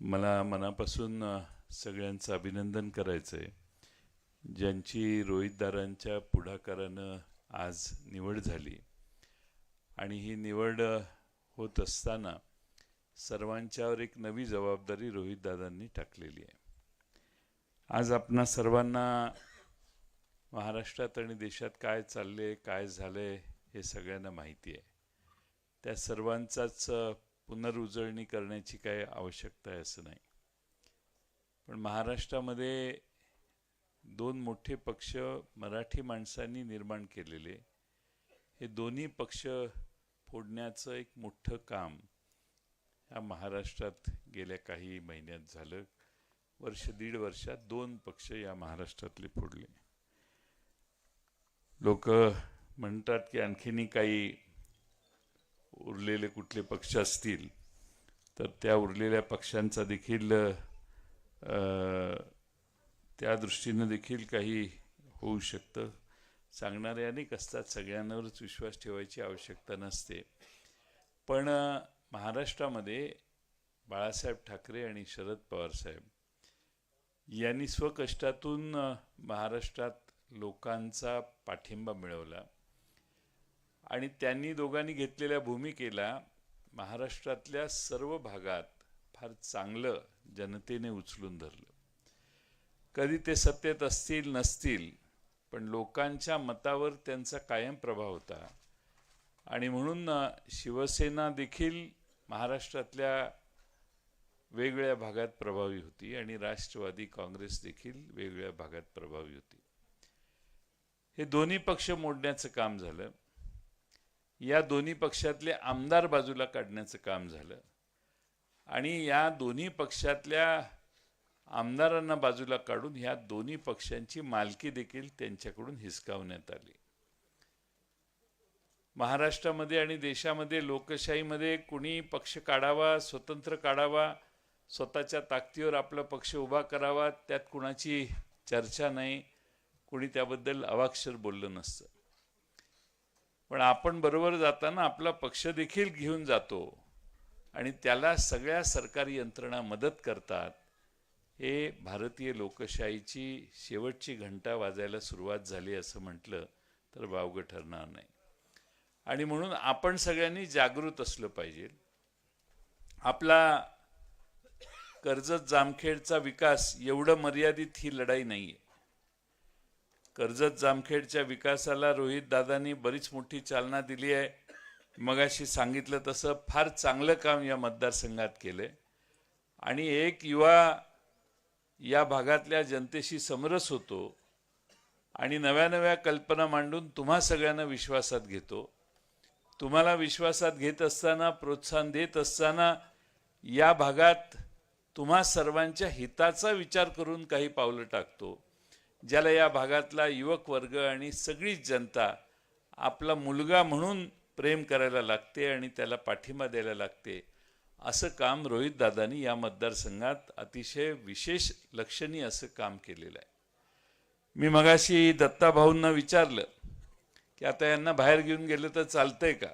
मला मनापासून सगळ्यांचं अभिनंदन करायचं आहे ज्यांची रोहितदारांच्या पुढाकारानं आज निवड झाली आणि ही निवड होत असताना सर्वांच्यावर एक नवी जबाबदारी रोहितदादांनी टाकलेली आहे. आज आपणा सर्वांना महाराष्ट्रात आणि देशात काय चालले काय झालंय हे सगळ्यांना माहिती आहे. त्या सर्वांचाच पुनरुजळणी करण्याची काय आवश्यकता आहे असं नाही. पण महाराष्ट्रामध्ये दोन मोठे पक्ष मराठी माणसांनी निर्माण केलेले हे दोन्ही पक्ष फोडण्याचं एक मोठं काम ह्या महाराष्ट्रात गेल्या काही महिन्यात झालं. वर्ष दीड वर्षात दोन पक्ष या महाराष्ट्रातले फोडले. लोक म्हणतात की आणखीनही काही उरलेले कुठले पक्ष असतील तर त्या उरलेल्या पक्षांचा देखील त्या दृष्टीनं देखील काही होऊ शकतं. सांगणारे अनेक असतात सगळ्यांवरच विश्वास ठेवायची आवश्यकता नसते. पण महाराष्ट्रामध्ये बाळासाहेब ठाकरे आणि शरद पवार साहेब यांनी स्वकष्टातून महाराष्ट्रात लोकांचा पाठिंबा मिळवला. आणि त्यांनी दोघांनी घेतलेल्या भूमिकेला महाराष्ट्रातल्या सर्व भागात फार चांगलं जनतेने उचलून धरलं. कधी ते सत्तेत असतील नसतील पण लोकांच्या मतावर त्यांचा कायम प्रभाव होता. आणि म्हणून शिवसेना देखील महाराष्ट्रातल्या वेगवेगळ्या भागात प्रभावी होती आणि राष्ट्रवादी काँग्रेस देखील वेगवेगळ्या भागात प्रभावी होती. हे दोन्ही पक्ष मोडण्याचं काम झालं. या दोन्ही पक्षातले आमदार बाजूला काढण्याचं काम झालं. आणि या दोन्ही पक्षातल्या आमदारांना बाजूला काढून ह्या दोन्ही पक्षांची मालकी देखील त्यांच्याकडून हिसकावण्यात आली. महाराष्ट्रामध्ये आणि देशामध्ये लोकशाहीमध्ये कुणी पक्ष काढावा स्वतंत्र काढावा स्वतःच्या ताकदीवर आपला पक्ष उभा करावा त्यात कुणाची चर्चा नाही कुणी त्याबद्दल अवाक्षर बोललं नसतं. पण आपण बरोबर जाताना आपला पक्ष देखील घेऊन जातो. आणि त्याला सगळ्या सरकारी यंत्रणा मदत करतात. हे भारतीय लोकशाहीची शेवटची घंटा वाजायला सुरुवात झाली असं म्हटलं तर वावगं ठरणार नाही. आणि म्हणून आपण सगळ्यांनी जागृत असलं पाहिजे. आपला कर्जत जामखेडचा विकास एवढं मर्यादित ही लढाई नाही आहे कर्जत जामखेडच्या विकासाला रोहित दादांनी बरीच मोठी चालना दिली आहे. मगाशी सांगितलं तसं फार चांगलं काम या मतदारसंघात केलंय. आणि एक युवा या भागातल्या जनतेशी समरस होतो आणि नव्या नव्या कल्पना मांडून तुम्हा सगळ्यांना विश्वासात घेतो. तुम्हाला विश्वासात घेत असताना प्रोत्साहन देत असताना या भागात तुम्हा सर्वांच्या हिताचा विचार करून काही पावलं टाकतो. ज्याला या भागातला युवक वर्ग आणि सगळीच जनता आपला मुलगा म्हणून प्रेम करायला लागते आणि त्याला पाठिंबा द्यायला लागते. असं काम रोहित दादानी या मतदारसंघात अतिशय विशेष लक्षणीय असं काम केलेलं आहे. मी मगाशी दत्ताभाऊंना विचारलं की आता यांना बाहेर घेऊन गेलं तर चालतंय का?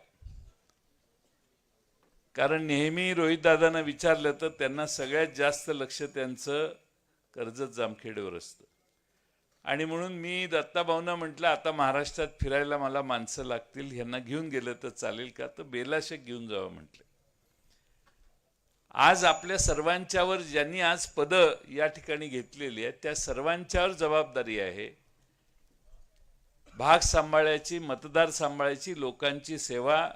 कारण नेहमी रोहितदादांना विचारलं तर त्यांना सगळ्यात जास्त लक्ष त्यांचं कर्जत जामखेडवर असतं. आणि म्हणून मी दत्ताभाऊंना म्हटलं आता महाराष्ट्रात फिरायला मला माणसं लागतील ह्यांना घेऊन गेलं तर चालेल का? तर बेलाशक घेऊन जावं म्हटलं. आज आपल्या सर्वांच्यावर ज्यांनी आज पदं या ठिकाणी घेतलेली आहेत त्या सर्वांच्यावर जबाबदारी आहे. भाग सांभाळायची मतदार सांभाळायची लोकांची सेवा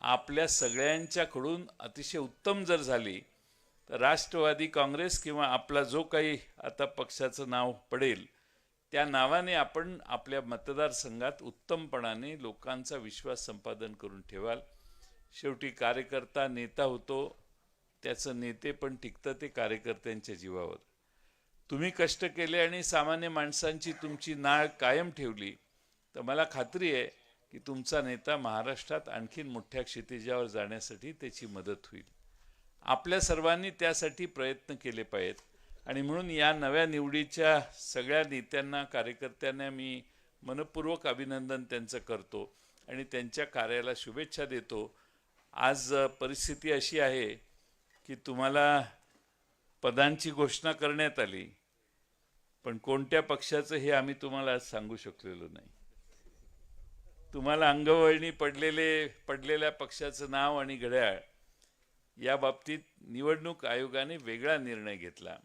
आपल्या सगळ्यांच्याकडून अतिशय उत्तम जर झाली तर राष्ट्रवादी काँग्रेस किंवा आपला जो काही आता पक्षाचं नाव पडेल त्या नावाने आपण आपल्या मतदारसंघात उत्तमपणाने लोकांचा विश्वास संपादन करून ठेवाल. शेवटी कार्यकर्ता नेता होतो त्याचं नेते पण टिकतं ते कार्यकर्त्यांच्या जीवावर. तुम्ही कष्ट केले आणि सामान्य माणसांची तुमची नाळ कायम ठेवली तर मला खात्री आहे की तुमचा नेता महाराष्ट्रात आणखीन मोठ्या क्षितिजावर जाण्यासाठी त्याची मदत होईल. आपल्या सर्वांनी त्यासाठी प्रयत्न केले पाहिजेत. आणि म्हणून या नव्या निवडीच्या सगळ्या नेत्यांना कार्यकर्त्यांना मी मनपूर्वक अभिनंदन त्यांचं करतो आणि त्यांच्या कार्याला शुभेच्छा देतो. आज परिस्थिती अशी आहे की तुम्हाला पदांची घोषणा करण्यात आली पण कोणत्या पक्षाचं हे आम्ही तुम्हाला आज सांगू शकलेलो नाही. तुम्हाला अंगवळणी पडलेले पडलेल्या पक्षाचं नाव आणि घड्याळ या बाबतीत निवडणूक आयोगाने वेगळा निर्णय घेतला.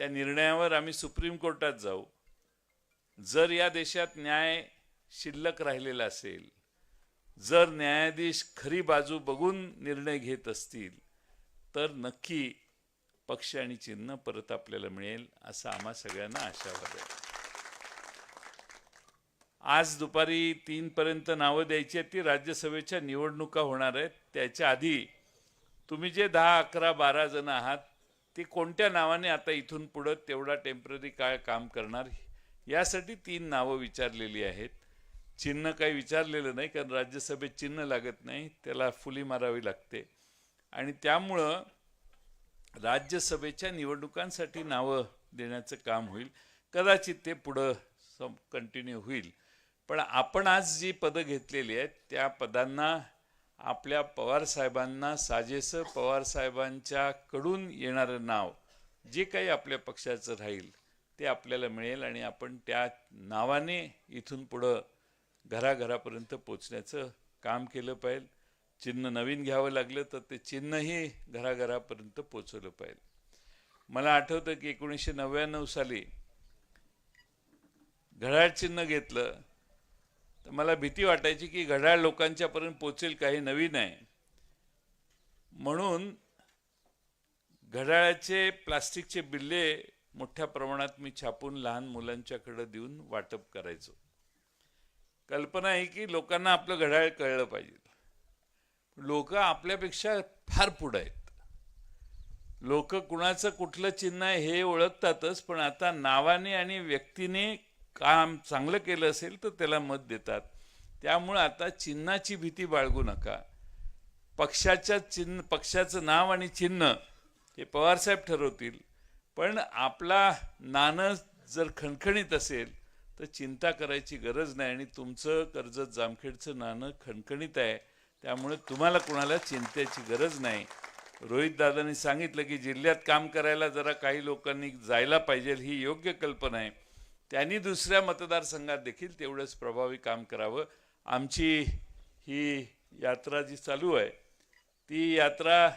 त्या निर्णयावर आम्ही सुप्रीम कोर्टात जाऊ. जर या देशात न्याय शिल्लक राहिलेला असेल जर न्यायाधीश खरी बाजू बघून निर्णय घेत असतील तर नक्की पक्ष आणि चिन्ह परत आपल्याला मिळेल असं आम्हा सगळ्यांना आशावाद आहे. आज दुपारी तीनपर्यंत नावं द्यायची आहेत ती राज्यसभेच्या निवडणुका होणार आहेत. त्याच्या आधी तुम्ही जे दहा अकरा बारा जण आहात ते कोणत्या नावाने आता इथून पुढं तेवढा टेंपररी काय काम करणार? यासाठी तीन नावं विचारलेली आहेत. चिन्ह काही विचारलेलं नाही कारण राज्यसभेत चिन्ह लागत नाही त्याला फुली मारावी लागते. आणि त्यामुळं राज्यसभेच्या निवडणुकांसाठी नावं देण्याचं काम होईल. कदाचित ते पुढं सम कंटिन्यू होईल. पण आपण आज जी पदं घेतलेली आहेत त्या पदांना आपल्या पवार साहेबांना साजेसं पवार येणारं नाव जे काही आपल्या पक्षाचं राहील ते आपल्याला मिळेल आणि आपण त्या नावाने इथून पुढं घराघरापर्यंत पोचण्याचं काम केलं पाहिजे. चिन्ह नवीन घ्यावं लागलं तर ते चिन्हही घराघरापर्यंत पोचवलं पाहिजे. मला आठवतं की एकोणीसशे नव्याण्णव साली घड्याळ चिन्ह घेतलं तर मला भीती वाटायची की घड्याळ लोकांच्यापर्यंत पोचेल काही नवीन आहे म्हणून घड्याळाचे प्लास्टिकचे बिल्ले मोठ्या प्रमाणात मी छापून लहान मुलांच्याकडं देऊन वाटप करायचो. कल्पना आहे की लोकांना आपलं घड्याळ कळलं पाहिजे. लोक आपल्यापेक्षा फार पुढं आहेत. लोक कुणाचं कुठलं चिन्ह आहे हे ओळखतातच पण आता नावाने आणि व्यक्तीने काम चांगलं केलं असेल तर त्याला मत देतात. त्यामुळं आता चिन्हाची भीती बाळगू नका. पक्षाच्या चिन्ह पक्षाचं नाव आणि चिन्ह हे पवारसाहेब ठरवतील. पण आपला नाणं जर खणखणीत असेल तर चिंता करायची गरज नाही आणि तुमचं कर्जत जामखेडचं नाणं खणखणीत आहे. त्यामुळे तुम्हाला कुणाला चिंतेची गरज नाही. रोहित दादांनी सांगितलं की जिल्ह्यात काम करायला जरा काही लोकांनी जायला पाहिजे ही योग्य कल्पना आहे. त्यांनी दुसऱ्या मतदारसंघात देखील तेवढंच प्रभावी काम करावं. आमची ही यात्रा जी चालू आहे ती यात्रा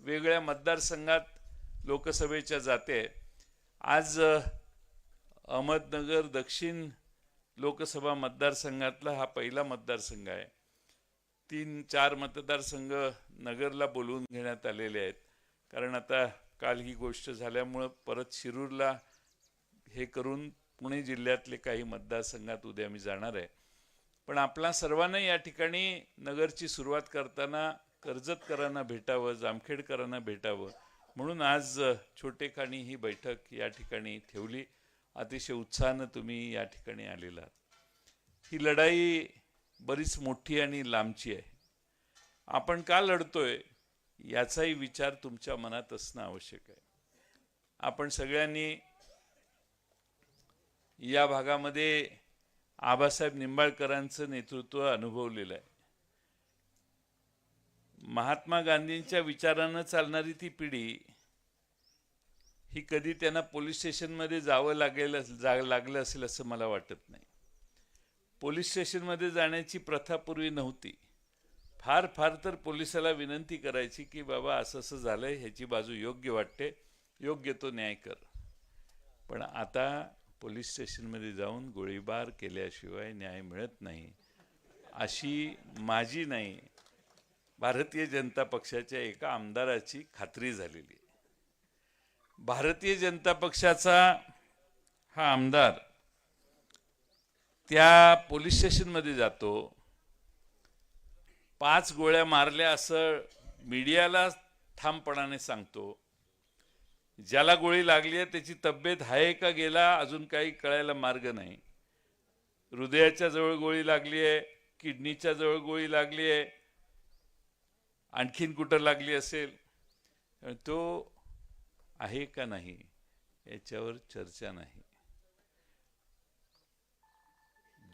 वेगळ्या मतदारसंघात लोकसभेच्या जाते. आज अहमदनगर दक्षिण लोकसभा मतदारसंघातला हा पहिला मतदारसंघ आहे. तीन चार मतदारसंघ नगरला बोलवून घेण्यात आलेले आहेत. कारण आता काल ही गोष्ट झाल्यामुळं परत शिरूरला हे करून पुणे जिल्ह्यातले काही मतदारसंघात उद्या मी जाणार आहे. पण आपला सर्वांना या ठिकाणी नगरची सुरुवात करताना कर्जतकरांना भेटावं जामखेडकरांना भेटावं म्हणून आज छोटेखानी ही बैठक या ठिकाणी ठेवली. अतिशय उत्साहानं तुम्ही या ठिकाणी आलेला ही लढाई बरीच मोठी आणि लांबची आहे. आपण का लढतोय याचाही विचार तुमच्या मनात असणं आवश्यक आहे. आपण सगळ्यांनी या भागामध्ये आबासाहेब निंबाळकरांचं नेतृत्व अनुभवलेलं आहे. महात्मा गांधींच्या विचारानं चालणारी ती पिढी ही कधी त्यांना पोलीस स्टेशनमध्ये जावं लागेल जा लागलं असेल असं मला वाटत नाही. पोलीस स्टेशनमध्ये जाण्याची प्रथा पूर्वी नव्हती. फार फार तर पोलिसाला विनंती करायची की बाबा असं असं झालंय ह्याची बाजू योग्य वाटते योग्य तो न्याय कर. पण आता पोलीस स्टेशनमध्ये जाऊन गोळीबार केल्याशिवाय न्याय मिळत नाही. अशी माझी नाही भारतीय जनता पक्षाच्या एका आमदाराची खात्री झालेली. आहे भारतीय जनता पक्षाचा हा आमदार त्या पोलीस स्टेशनमध्ये जातो. पाच गोळ्या मारल्या असं मीडियाला ठामपणाने सांगतो. ज्याला गोळी लागली आहे त्याची तब्येत आहे का गेला अजून काही कळायला मार्ग नाही. हृदयाच्या जवळ गोळी लागली आहे किडनीच्या जवळ गोळी लागली आहे आणखीन कुठं लागली असेल तो आहे का नाही याच्यावर चर्चा नाही.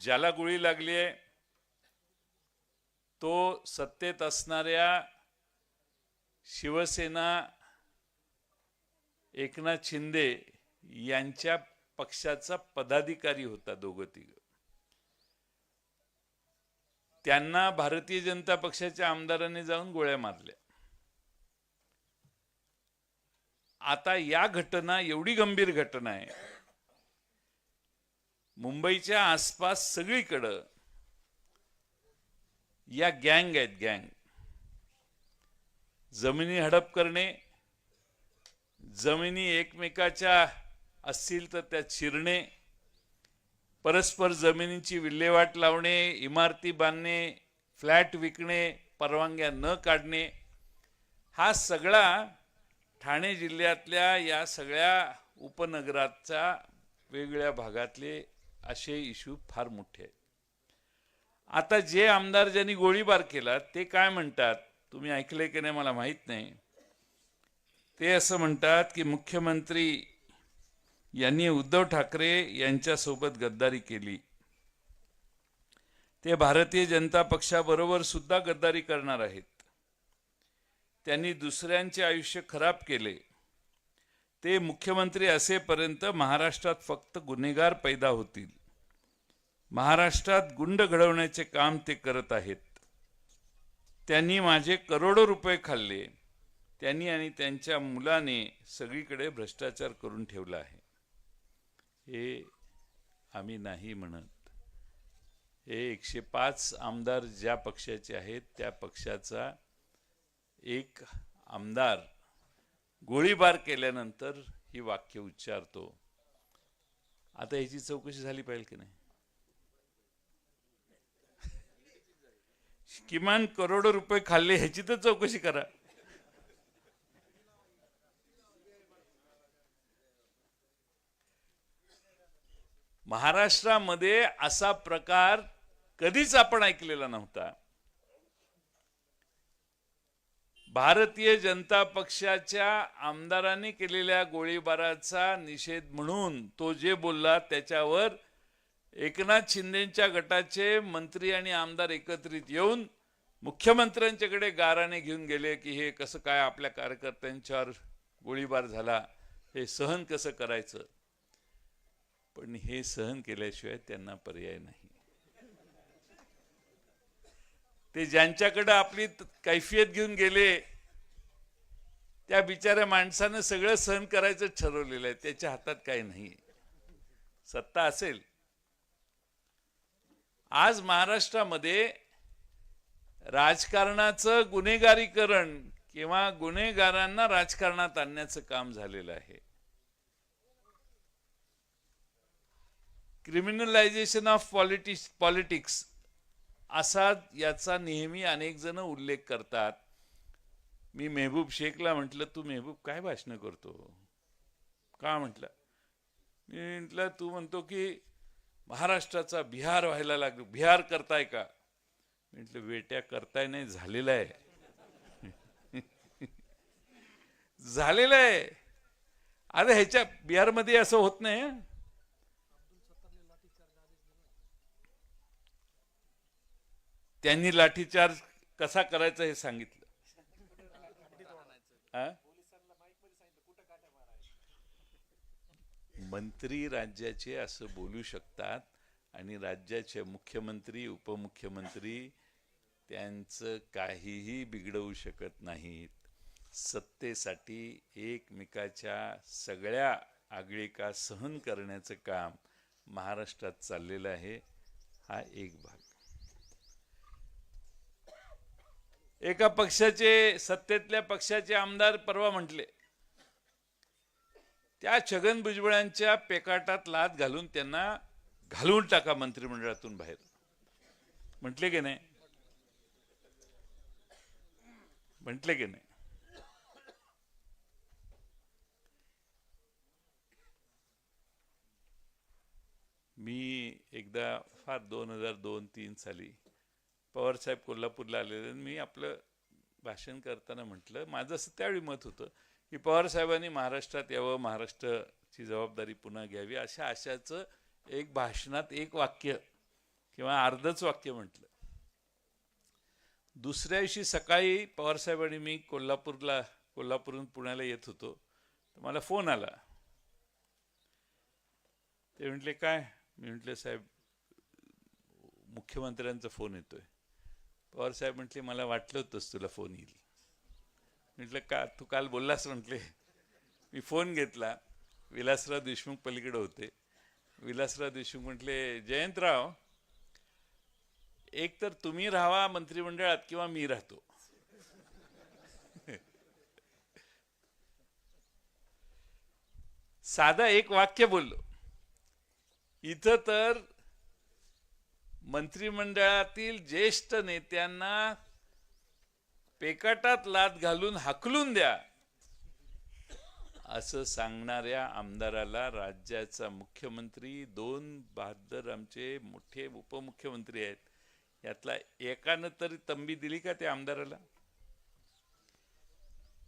ज्याला गोळी लागली आहे तो सत्तेत असणाऱ्या शिवसेना एकनाथ शिंदे यांच्या पक्षाचा पदाधिकारी होता दोघं तिघ. त्यांना भारतीय जनता पक्षाच्या आमदारांनी जाऊन गोळ्या मारल्या. आता या घटना एवढी गंभीर घटना आहे. मुंबईच्या आसपास सगळीकडं या गँग आहेत गँग. जमिनी हडप करणे जमिनी एकमेकाच्या असतील तर त्यात शिरणे परस्पर जमिनीची विल्हेवाट लावणे इमारती बांधणे फ्लॅट विकणे परवानग्या न काढणे हा सगळा ठाणे जिल्ह्यातल्या या सगळ्या उपनगराचा वेगळ्या भागातले असे इश्यू फार मोठे आहेत. आता जे आमदार ज्यांनी गोळीबार केला ते काय म्हणतात? तुम्ही ऐकले की नाही मला माहीत नाही. ते असं म्हणतात की मुख्यमंत्री यांनी उद्धव ठाकरे यांच्यासोबत गद्दारी केली. ते भारतीय जनता पक्षाबरोबर सुद्धा गद्दारी करणार आहेत. त्यांनी दुसऱ्यांचे आयुष्य खराब केले. ते मुख्यमंत्री असेपर्यंत महाराष्ट्रात फक्त गुन्हेगार पैदा होतील. महाराष्ट्रात गुंड घडवण्याचे काम ते करत आहेत. त्यांनी माझे करोडो रुपये खाल्ले. त्यांनी आणि त्यांच्या मुलाने सगळीकडे भ्रष्टाचार करून ठेवला आहे. हे आम्ही नाही म्हणत. हे एकशे पाच आमदार ज्या पक्षाचे आहेत त्या पक्षाचा एक आमदार गोळीबार केल्यानंतर ही वाक्य उच्चारतो. आता ह्याची चौकशी झाली पाहिजे की नाही? किमान करोडो रुपये खाल्ले ह्याची तर चौकशी करा. महाराष्ट्रामध्ये असा प्रकार कधीच आपण ऐकलेला नव्हता. भारतीय जनता पक्षाच्या आमदारांनी केलेल्या गोळीबाराचा निषेध म्हणून तो जे बोलला त्याच्यावर एकनाथ शिंदेच्या गटाचे मंत्री आणि आमदार एकत्रित येऊन मुख्यमंत्र्यांच्याकडे गाराने घेऊन गेले की हे कसं काय आपल्या कार्यकर्त्यांच्यावर गोळीबार झाला हे सहन कसं करायचं? पण हे सहन केल्याशिवाय त्यांना पर्याय नाही. ते ज्यांच्याकडे आपली कैफियत घेऊन गेले त्या बिचाऱ्या माणसानं सगळं सहन करायचं ठरवलेलं आहे. त्याच्या हातात काही नाही. सत्ता असेल. आज महाराष्ट्रामध्ये राजकारणाचं गुन्हेगारीकरण किंवा गुन्हेगारांना राजकारणात आणण्याचं काम झालेलं आहे. क्रिमिनलायझेशन ऑफ पॉलिटिक्स पॉलिटिक्स असा याचा नेहमी अनेक जण उल्लेख करतात. मी मेहबूब शेखला म्हटलं तू मेहबूब काय भाषण करतो? का म्हटलं? मी म्हटलं तू म्हणतो की महाराष्ट्राचा बिहार व्हायला लागलो बिहार करताय का? म्हटलं वेट्या करताय नाही झालेला आहे. झालेलं आहे. अरे ह्याच्या बिहारमध्ये असं होत नाही त्यांनी लाठीचार्ज कसा करायचा हे सांगितलं. मंत्री राज्याचे असं बोलू शकतात आणि राज्याचे मुख्यमंत्री उपमुख्यमंत्री त्यांचं काहीही बिघडवू शकत नाहीत. सत्तेसाठी एकमेकाच्या सगळ्या आगळिका सहन करण्याचं काम महाराष्ट्रात चाललेलं आहे. हा एक भाग. एका पक्षाचे सत्तेतल्या पक्षाचे आमदार परवा म्हटले. त्या छगन भुजबळांच्या पेकाटात लात घालून त्यांना घालवून टाका मंत्रिमंडळातून बाहेर. म्हटले की नाही? म्हटले की नाही? मी एकदा फार दोन हजार दोन तीन साली पवारसाहेब कोल्हापूरला आलेले मी आपलं भाषण करताना म्हटलं माझं असं त्यावेळी मत होतं की पवारसाहेबांनी महाराष्ट्रात यावं महाराष्ट्राची जबाबदारी पुन्हा घ्यावी अशा आशाचं एक भाषणात एक वाक्य किंवा अर्धच वाक्य म्हटलं. दुसऱ्या दिवशी सकाळी पवारसाहेब आणि मी कोल्हापूरला कोल्हापूरहून पुण्याला येत होतो. तर मला फोन आला. ते म्हटले काय? मी म्हटले साहेब मुख्यमंत्र्यांचा फोन येतोय. पवार साहेब म्हटले मला वाटलं होतंच तुला फोन येईल. म्हटलं का? तू काल बोललास म्हटले. मी फोन घेतला. विलासराव देशमुख पलीकडे होते. विलासराव देशमुख म्हटले जयंतराव एक तर तुम्ही राहावा मंत्रिमंडळात किंवा मी राहतो. साधा एक वाक्य बोललो. इथं तर मंत्रिमंडळातील ज्येष्ठ नेत्यांना पेकाटात लात घालून हाकलून द्या. असं सांगणाऱ्या आमदाराला राज्याचा मुख्यमंत्री दोन बहादर आमचे मोठे उपमुख्यमंत्री आहेत. यातला एकानं तरी तंबी दिली का त्या आमदाराला?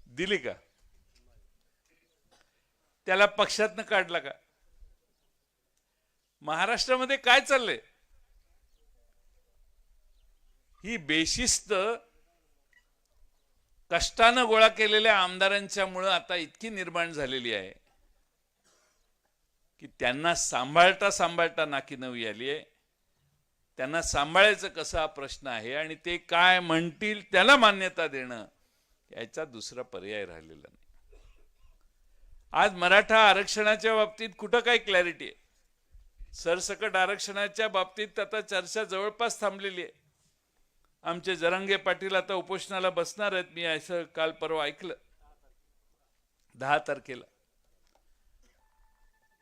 दिली का? त्याला पक्षातनं काढला का? महाराष्ट्रामध्ये काय चाललंय? ही बेशिस्त कष्टानं गोळा केलेल्या आमदारांच्या मुळे आता इतकी निर्माण झालेली आहे की त्यांना सांभाळता सांभाळता नाकी नवी आली आहे. त्यांना सांभाळायचं कसा हा प्रश्न आहे आणि ते काय म्हणतील त्याला मान्यता देणं याचा दुसरा पर्याय राहिलेला नाही. आज मराठा आरक्षणाच्या बाबतीत कुठं काय क्लॅरिटी आहे? सरसकट आरक्षणाच्या बाबतीत आता चर्चा जवळपास थांबलेली आहे. आमचे जरांगे पाटील आता उपोषणाला बसणार आहेत. मी असं काल परवा ऐकलं. दहा तारखेला.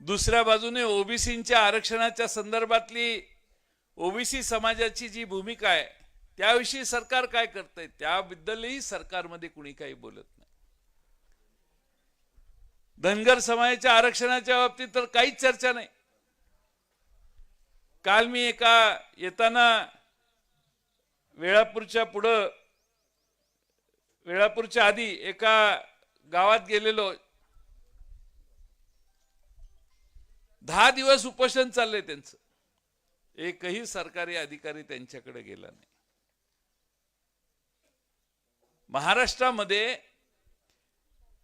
दुसऱ्या बाजूने ओबीसीच्या आरक्षणाच्या संदर्भातली ओबीसी समाजाची जी भूमिका आहे त्याविषयी सरकार काय करतंय? त्याबद्दलही सरकारमध्ये कुणी काही बोलत नाही. धनगर समाजाच्या आरक्षणाच्या बाबतीत तर काहीच चर्चा नाही. काल मी एका येताना वेळापूरच्या पुढं वेळापूरच्या आधी एका गावात गेलेलो. दहा दिवस उपोषण चाललंय त्यांचं. एकही सरकारी अधिकारी त्यांच्याकडे गेला नाही. महाराष्ट्रामध्ये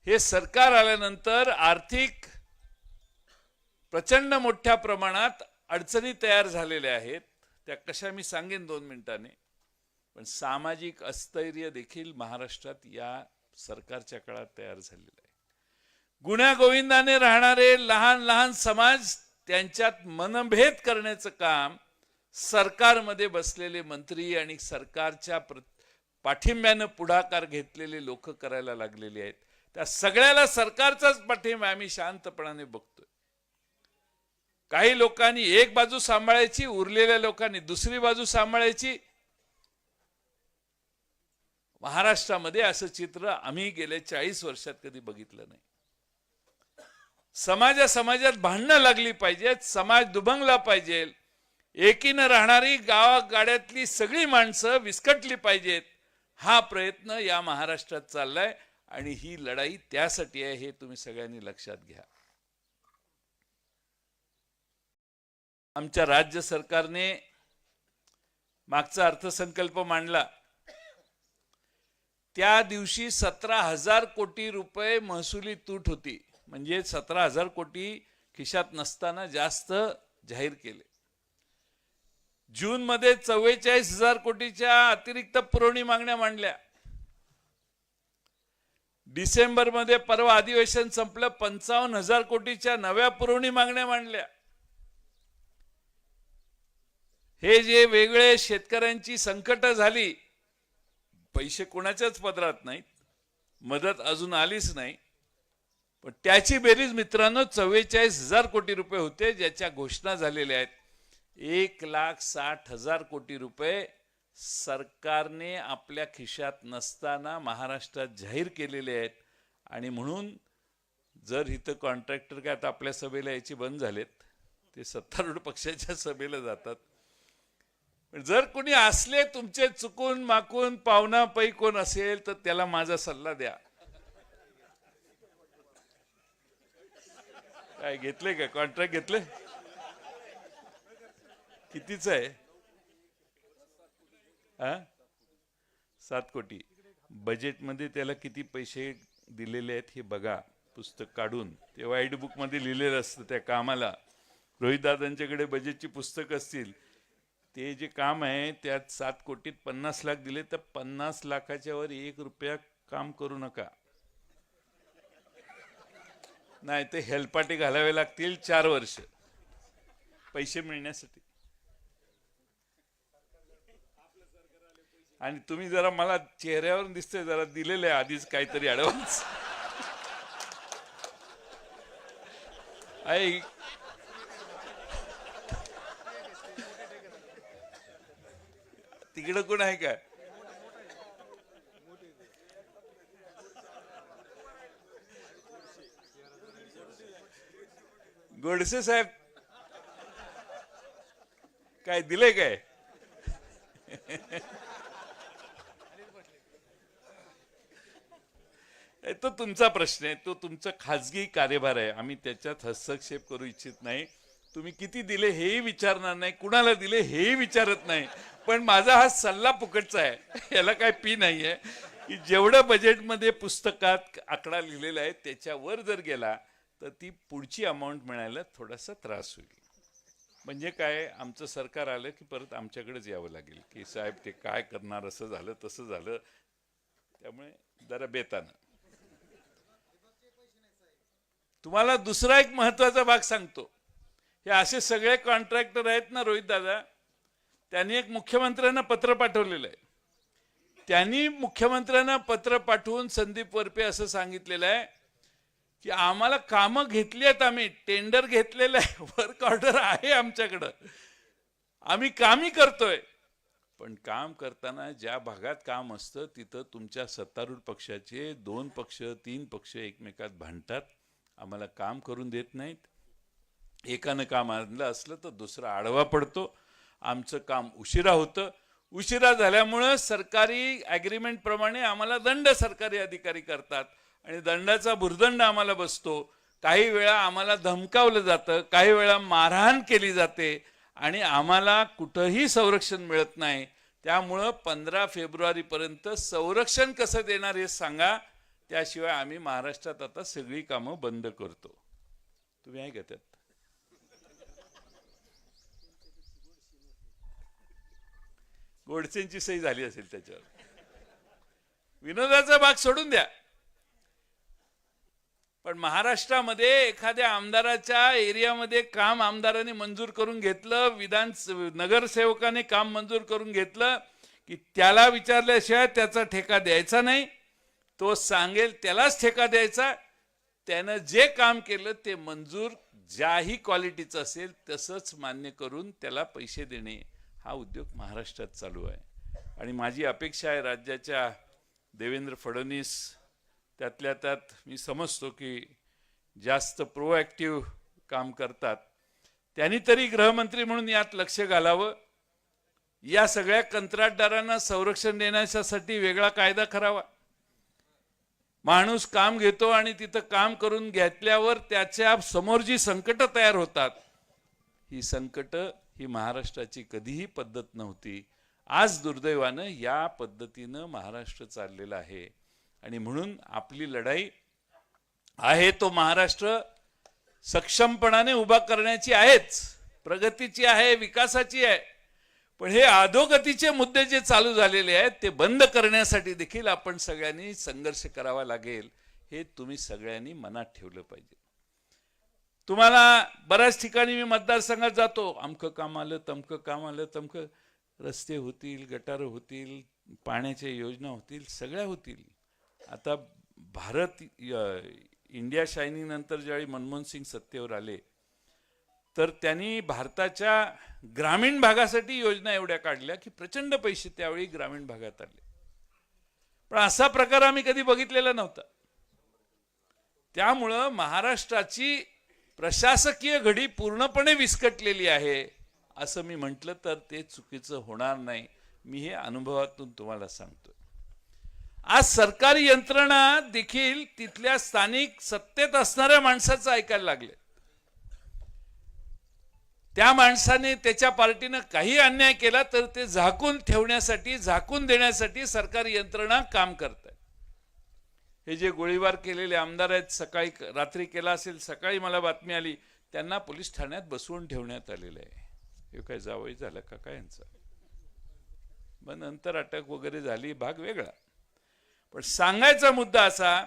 हे सरकार आल्यानंतर आर्थिक प्रचंड मोठ्या प्रमाणात अडचणी तयार झालेल्या आहेत. त्या कशा मी सांगेन दोन मिनिटांनी. पण सामाजिक अस्थैर्य देखील महाराष्ट्रात या सरकारच्या काळात तयार झालेलं आहे. गुण्यागोविंदाने राहणारे लहान लहान समाज त्यांच्यात मनभेद करण्याचं काम सरकारमध्ये बसलेले मंत्री आणि सरकारच्या पाठिंब्यानं पुढाकार घेतलेले लोक करायला लागलेले आहेत. त्या सगळ्याला सरकारचाच पाठिंबा आम्ही शांतपणाने बघतोय. काही लोकांनी एक बाजू सांभाळायची उरलेल्या लोकांनी दुसरी बाजू सांभाळायची महाराष्ट्रामध्ये असं चित्र आम्ही गेल्या चाळीस वर्षात कधी बघितलं नाही. समाजा समाजात भांडणं लागली पाहिजेत समाज दुभंगला पाहिजे एकीनं राहणारी गावागाड्यातली सगळी माणसं विस्कटली पाहिजेत हा प्रयत्न या महाराष्ट्रात चाललाय आणि ही लढाई त्यासाठी आहे हे तुम्ही सगळ्यांनी लक्षात घ्या. आमच्या राज्य सरकारने मागचा अर्थसंकल्प मांडला. त्या दिवशी सतरा हजार कोटी रुपये महसुली तूट होती. म्हणजे सतरा हजार कोटी खिशात नसताना जास्त जाहीर केले. जून मध्ये चव्वेचाळीस हजार कोटीच्या अतिरिक्त पुरवणी मागण्या मांडल्या. डिसेंबरमध्ये परवा अधिवेशन संपलं पंचावन्न हजार कोटीच्या नव्या पुरवणी मागण्या मांडल्या. हे जे वेगळे शेतकऱ्यांची संकट झाली पैसे कोणाच्याच पदरात नाहीत. मदत अजून आलीच नाही. पण त्याची बेरीज मित्रांनो चव्वेचाळीस हजार कोटी रुपये होते ज्याच्या घोषणा झालेल्या आहेत. एक लाख साठ हजार कोटी रुपये सरकारने आपल्या खिशात नसताना महाराष्ट्रात जाहीर केलेले आहेत. आणि म्हणून जर इथं कॉन्ट्रॅक्टर काय आता आपल्या सभेला यायची बंद झालेत ते सत्तारूढ पक्षाच्या सभेला जातात. जर कोणी असले तुमचे चुकून माकून पाहुणा पै कोण असेल तर त्याला माझा सल्ला द्या. काय घेतले का? कॉन्ट्रॅक्ट घेतले? कितीच आहे? हा सात कोटी. बजेटमध्ये त्याला किती पैसे दिलेले आहेत हे बघा. पुस्तक काढून. ते व्हाईट बुकमध्ये लिहिलेलं असतं त्या कामाला. रोहितदादांच्याकडे बजेटची पुस्तक असतील. ते जे काम आहे त्यात सात कोटीत पन्नास लाख दिले तर पन्नास लाखाच्या वर एक रुपया काम करू नका. नाही ते हेलपाटे घालावे लागतील चार वर्ष. पैसे मिळण्यासाठी. आणि तुम्ही जरा मला चेहऱ्यावर दिसतंय जरा दिलेलं आहे आधीच काहीतरी ऍडव्हान्स तिकडं कोण आहे का? गोडसे साहेब. काय दिले काय? तो तुमचा प्रश्न आहे तो तुमचा खाजगी कार्यभार आहे. आम्ही त्याच्यात हस्तक्षेप करू इच्छित नाही. तुम्ही किती दिले हेही विचारणार नाही कुणाला दिले हेही विचारत नाही. पण माझा हा सल्ला फुकटचा आहे. याला काय पी नाही आहे की जेवढं बजेटमध्ये पुस्तकात आकडा लिहिलेला आहे त्याच्यावर जर गेला तर ती पुढची अमाऊंट मिळायला थोडासा त्रास होईल. म्हणजे काय आमचं सरकार आलं की परत आमच्याकडेच यावं लागेल. की साहेब ते काय करणार असं झालं तसं झालं. त्यामुळे जरा बेतानं. तुम्हाला दुसरा एक महत्त्वाचा भाग सांगतो. हे असे सगळे कॉन्ट्रॅक्टर आहेत ना रोहित दादा त्यांनी एक मुख्यमंत्र्यांना पत्र पाठवलेलं आहे. त्यांनी मुख्यमंत्र्यांना पत्र पाठवून संदीप वरपे असं सांगितलेलं आहे की आम्हाला कामं घेतली आहेत आम्ही टेंडर घेतलेलं आहे वर्क ऑर्डर आहे आमच्याकडं. आम्ही कामही करतोय. पण काम करताना ज्या भागात काम असतं तिथं तुमच्या सत्तारूढ पक्षाचे दोन पक्ष तीन पक्ष एकमेकात भांडतात. आम्हाला काम करून देत नाहीत. एकानं काम आणलं असलं तर दुसरा आडवा पडतो. आमचं काम उशिरा होतं. उशिरा झाल्यामुळं सरकारी ॲग्रीमेंटप्रमाणे आम्हाला दंड सरकारी अधिकारी करतात. आणि दंडाचा भुर्दंड आम्हाला बसतो. काही वेळा आम्हाला धमकावलं जातं. काही वेळा मारहाण केली जाते. आणि आम्हाला कुठंही संरक्षण मिळत नाही. त्यामुळं पंधरा फेब्रुवारीपर्यंत संरक्षण कसं देणार हे सांगा. त्याशिवाय आम्ही महाराष्ट्रात आता सगळी कामं बंद करतो. तुम्ही आहे का त्यात गोडसेंची सही झाली असेल त्याच्यावर. विनोदाचा भाग सोडून द्या. पण महाराष्ट्रामध्ये एखाद्या आमदाराच्या एरियामध्ये काम आमदाराने मंजूर करून घेतलं विधान नगरसेवकाने काम मंजूर करून घेतलं की त्याला विचारल्याशिवाय त्याचा ठेका द्यायचा नाही. तो सांगेल त्यालाच ठेका द्यायचा. त्यानं जे काम केलं ते मंजूर ज्याही क्वालिटीचं असेल तसंच मान्य करून त्याला पैसे देणे. हा उद्योग महाराष्ट्रात चालू आहे. आणि माझी अपेक्षा आहे राज्याच्या देवेंद्र फडणवीस त्यातल्या त्यात मी समजतो की जास्त प्रोॲक्टिव्ह काम करतात. त्यांनी तरी गृहमंत्री म्हणून यात लक्ष घालावं. या सगळ्या कंत्राटदारांना संरक्षण देण्यासाठी वेगळा कायदा करावा. माणूस काम घेतो आणि तिथं काम करून घेतल्यावर त्याच्यासमोर जी संकट तयार होतात ही संकट ही महाराष्ट्राची कधीही पद्धत नव्हती. आज दुर्दैवानं या पद्धतीनं महाराष्ट्र चाललेला आहे. आणि म्हणून आपली लढाई आहे तो महाराष्ट्र सक्षमपणाने उभा करण्याची आहेच प्रगतीची आहे विकासाची आहे. पण हे अधोगतीचे मुद्दे जे चालू झालेले आहेत ते बंद करण्यासाठी देखील आपण सगळ्यांनी संघर्ष करावा लागेल हे तुम्ही सगळ्यांनी मनात ठेवलं पाहिजे. तुम्हाला बऱ्याच ठिकाणी मी मतदारसंघात जातो. अमकं काम आलं तमकं काम आलं तमकं रस्ते होतील गटारं होतील पाण्याच्या योजना होतील सगळ्या होतील. आता भारत इंडिया शायनिंग नंतर ज्यावेळी मनमोहन सिंग सत्तेवर आले तर त्यांनी भारताच्या ग्रामीण भागासाठी योजना एवढ्या काढल्या की प्रचंड पैसे त्यावेळी ग्रामीण भागात आले पण असा प्रकार आम्ही कधी बघितलेला नव्हता. त्यामुळं महाराष्ट्राची प्रशासकीय घडी पूर्णपणे विस्कटलेली आहे. असं मी म्हटलं तर ते चुकीचं होणार नाही. मी हे अनुभवातून तुम्हाला सांगतो आज सरकारी यंत्रणा देखील तिथल्या स्थानिक सत्तेत असणाऱ्या माणसाचं ऐकायला लागले. त्या माणसाने त्याच्या पार्टीनं काही अन्याय केला तर ते झाकून ठेवण्यासाठी झाकून देण्यासाठी सरकारी यंत्रणा काम करत हे जे गोळीबार केलेले आमदार आहेत सकाळी रात्री केला असेल सकाळी मला बातमी आली त्यांना पोलीस ठाण्यात बसवून ठेवण्यात आलेलं आहे. हे काय जावई झालं का? काय यांचं? मग नंतर अटक वगैरे झाली भाग वेगळा. पण सांगायचा मुद्दा असा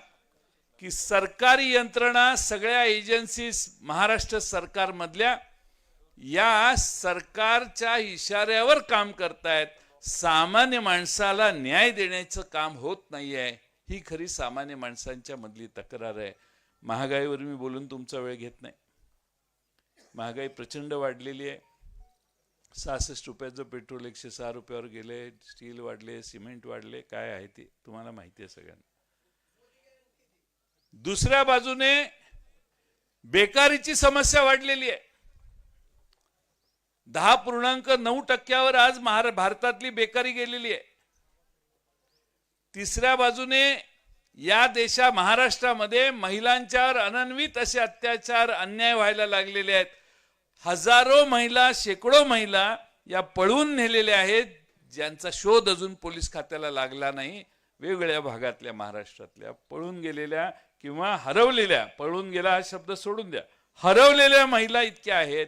की सरकारी यंत्रणा सगळ्या एजन्सीज महाराष्ट्र सरकारमधल्या या सरकारच्या इशाऱ्यावर काम करतायत. सामान्य माणसाला न्याय देण्याचं काम होत नाहीये. ही खरी सामान्य माणसांच्या मधली तक्रार आहे. महागाईवर मी बोलून तुमचा वेळ घेत नाही. महागाई प्रचंड वाढलेली आहे. सहासष्ट रुपयाचं पेट्रोल एकशे सहा रुपयावर गेले स्टील वाढले सिमेंट वाढले काय आहे ते तुम्हाला माहिती आहे सगळ्यांना. दुसऱ्या बाजूने बेकारीची समस्या वाढलेली आहे. दहा पूर्णांक नऊ टक्क्यावर आज महार भारतातली बेकारी गेलेली आहे. तिसऱ्या बाजूने या देशा महाराष्ट्रामध्ये महिलांच्यावर अनन्वित असे अत्याचार अन्याय व्हायला लागलेले आहेत. हजारो महिला शेकडो महिला या पळून नेलेल्या आहेत ज्यांचा शोध अजून पोलीस खात्याला लागला नाही. वेगवेगळ्या भागातल्या महाराष्ट्रातल्या पळून गेलेल्या किंवा हरवलेल्या पळून गेला हा शब्द सोडून द्या. हरवलेल्या महिला इतक्या आहेत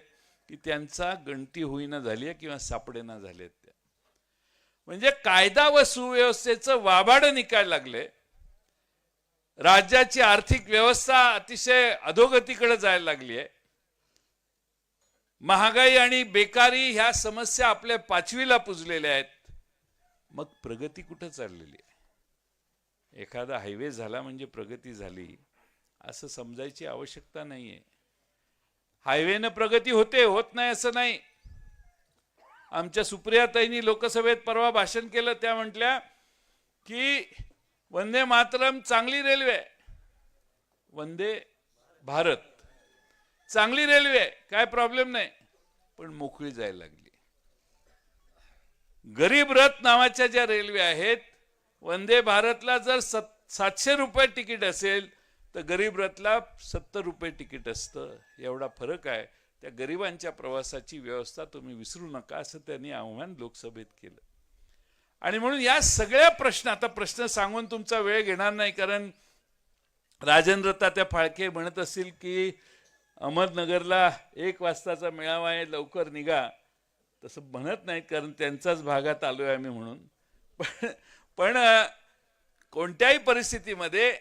की त्यांचा गणती होईना झाली आहे किंवा सापडेना झालेत. म्हणजे कायदा व सुव्यवस्थेचं वाबाड निकाय लागले. राज्याची आर्थिक व्यवस्था अतिशय अधोगतीकडे जायला लागली आहे. महागाई आणि बेकारी ह्या समस्या आपल्या पाचवीला पुजलेल्या आहेत. मग प्रगती कुठं चाललेली आहे? एखादा हायवे झाला म्हणजे प्रगती झाली. असं समजायची आवश्यकता नाहीये. हायवेनं प्रगती होते होत नाही असं नाही. आमच्या सुप्रियाताईंनी लोकसभेत परवा भाषण केलं त्या म्हटल्या की वंदे मातरम चांगली रेल्वे. वंदे भारत. चांगली रेल्वे आहे काय प्रॉब्लेम नाही. पण मोकळी जायला लागली. गरीब रथ नावाच्या ज्या रेल्वे आहेत वंदे भारतला जर सत सातशे रुपये तिकीट असेल तर गरीब रथला सत्तर रुपये तिकीट असतं. एवढा फरक आहे. त्या गरिबांच्या प्रवासाची व्यवस्था तुम्ही विसरू नका असं त्यांनी आव्हान लोकसभेत केलं. आणि म्हणून या सगळ्या प्रश्न आता प्रश्न सांगून तुमचा वेळ घेणार नाही कारण राजेंद्र तात्या फाळके म्हणत असतील की अहमदनगरला एक वाजताचा मेळावा आहे लवकर निघा. तसं म्हणत नाहीत कारण त्यांचाच भागात आलोय आम्ही म्हणून. पण पण कोणत्याही परिस्थितीमध्ये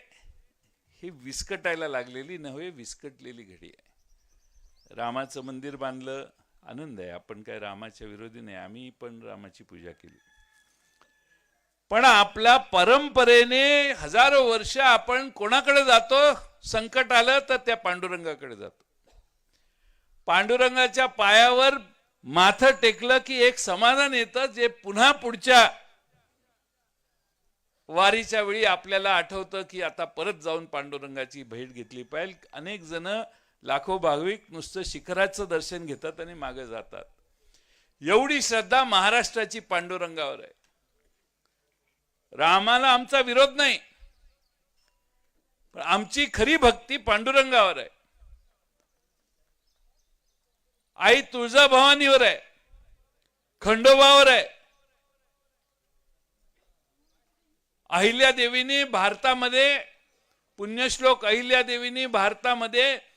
ही विस्कटायला लागलेली नव्हे विस्कटलेली घडी आहे. रामाचं मंदिर बांधलं आनंद आहे. आपण काय रामाच्या विरोधी नाही. आम्ही पण रामाची पूजा केली. पण आपल्या परंपरेने हजारो वर्ष आपण कोणाकडे जातो संकट आलं तर त्या पांडुरंगाकडे जातो. पांडुरंगाच्या पायावर माथं टेकलं की एक समाधान येतं जे पुन्हा पुढच्या वारीच्या वेळी आपल्याला आठवतं की आता परत जाऊन पांडुरंगाची भेट घेतली पाहिजे. अनेक जण लाखो भाविक नुसतं शिखराचं दर्शन घेतात आणि मागे जातात. एवढी श्रद्धा महाराष्ट्राची पांडुरंगावर आहे. रामाला आमचा विरोध नाही. पण आमची खरी भक्ती पांडुरंगावर आहे. आई तुळजाभवानीवर आहे. खंडोबावर आहे. अहिल्या देवीने भारतामध्ये पुण्यश्लोक अहिल्या देवीने भारतामध्ये